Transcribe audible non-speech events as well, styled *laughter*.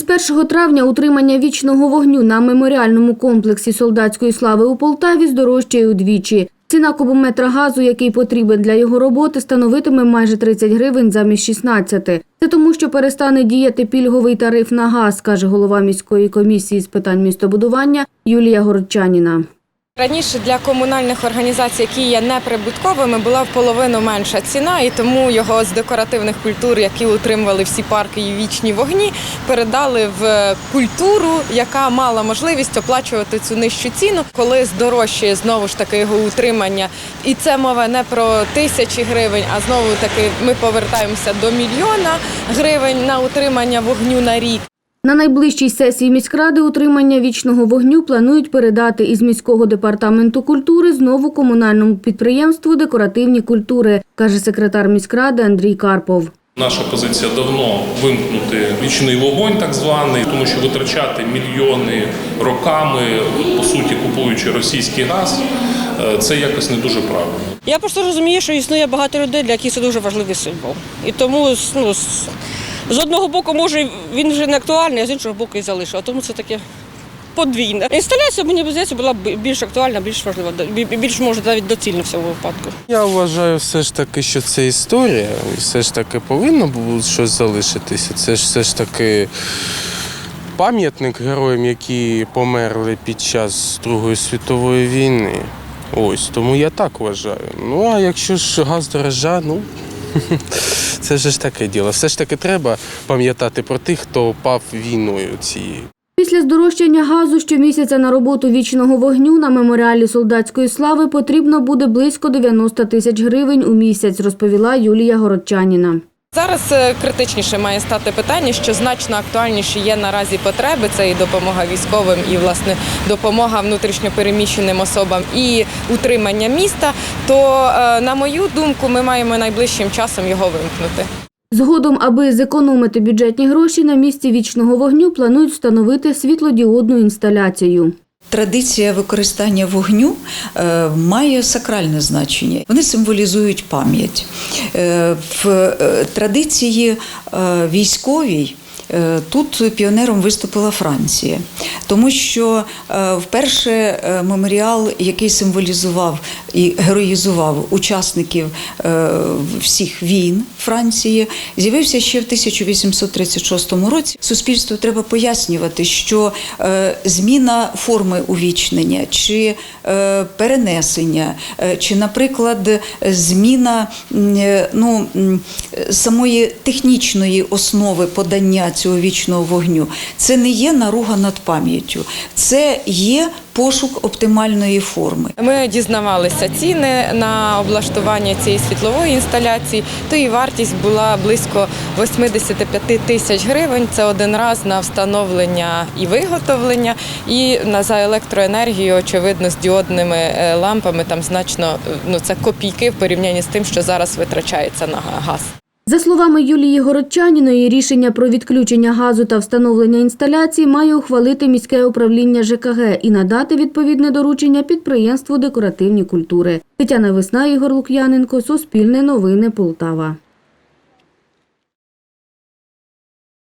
Із 1 травня утримання вічного вогню на меморіальному комплексі солдатської слави у Полтаві здорожчає удвічі. Ціна кубометра газу, який потрібен для його роботи, становитиме майже 30 гривень замість 16. Це тому, що перестане діяти пільговий тариф на газ, каже голова міської комісії з питань містобудування Юлія Городчаніна. Раніше для комунальних організацій, які є неприбутковими, була в половину менша ціна, і тому його з декоративних культур, які утримували всі парки і вічні вогні, передали в культуру, яка мала можливість оплачувати цю нижчу ціну, коли здорожчає знову ж таки його утримання. І це мова не про тисячі гривень, а знову таки ми повертаємося до мільйона гривень на утримання вогню на рік. На найближчій сесії міськради утримання вічного вогню планують передати із міського департаменту культури знову комунальному підприємству декоративні культури, каже секретар міськради Андрій Карпов. Наша позиція давно вимкнути вічний вогонь, так званий, тому що витрачати мільйони роками, по суті, купуючи російський газ, е, це якось не дуже правильно. Я просто розумію, що існує багато людей, для яких це дуже важливий символ. І тому ну, з- одного боку, може, він вже не актуальний, а з іншого боку і залишив. А тому це таке подвійне. Інсталяція, мені здається, була б більш актуальна, більш важлива, більш може навіть доцільна в цьому випадку. Я вважаю все ж таки, що це історія, і все ж таки повинно було щось залишитися. Це ж все ж таки пам'ятник героям, які померли під час Другої світової війни. Ось, тому я так вважаю. Ну а якщо ж газ дорожа, ну *laughs* це ж таке діло. Все ж таки треба пам'ятати про тих, хто пав війною цією. Після здорожчання газу щомісяця на роботу вічного вогню на меморіалі солдатської слави потрібно буде близько 90 тисяч гривень у місяць, розповіла Юлія Городчаніна. Зараз е, критичніше має стати питання, що значно актуальніші є наразі потреби. Це і допомога військовим, і власне допомога внутрішньопереміщеним особам, і утримання міста. То, е, на мою думку, ми маємо найближчим часом його вимкнути. Згодом, аби зекономити бюджетні гроші, на місці вічного вогню планують встановити світлодіодну інсталяцію. Традиція використання вогню е, має сакральне значення. Вони символізують пам'ять. Е, в е, традиції військовій. Е, Тут піонером виступила Франція, тому що е, вперше е, меморіал, який символізував і героїзував учасників всіх війн Франції, з'явився ще в 1836 році. Суспільству треба пояснювати, що зміна форми увічнення чи перенесення, чи, наприклад, зміна ну, самої технічної основи подання цього вічного вогню, це не є наруга над пам'яттю, це є пошук оптимальної форми. Ми дізнавалися ціни на облаштування цієї світлової інсталяції. То і вартість була близько 85 тисяч гривень. Це один раз на встановлення і виготовлення, і за електроенергію, очевидно, з діодними е, лампами там значно е, ну це копійки в порівнянні з тим, що зараз витрачається на газ. За словами Юлії Городчаніної, рішення про відключення газу та встановлення інсталяції має ухвалити міське управління ЖКГ і надати відповідне доручення підприємству декоративні культури. Тетяна Весна, Ігор Лук'яненко, Суспільне новини Полтава.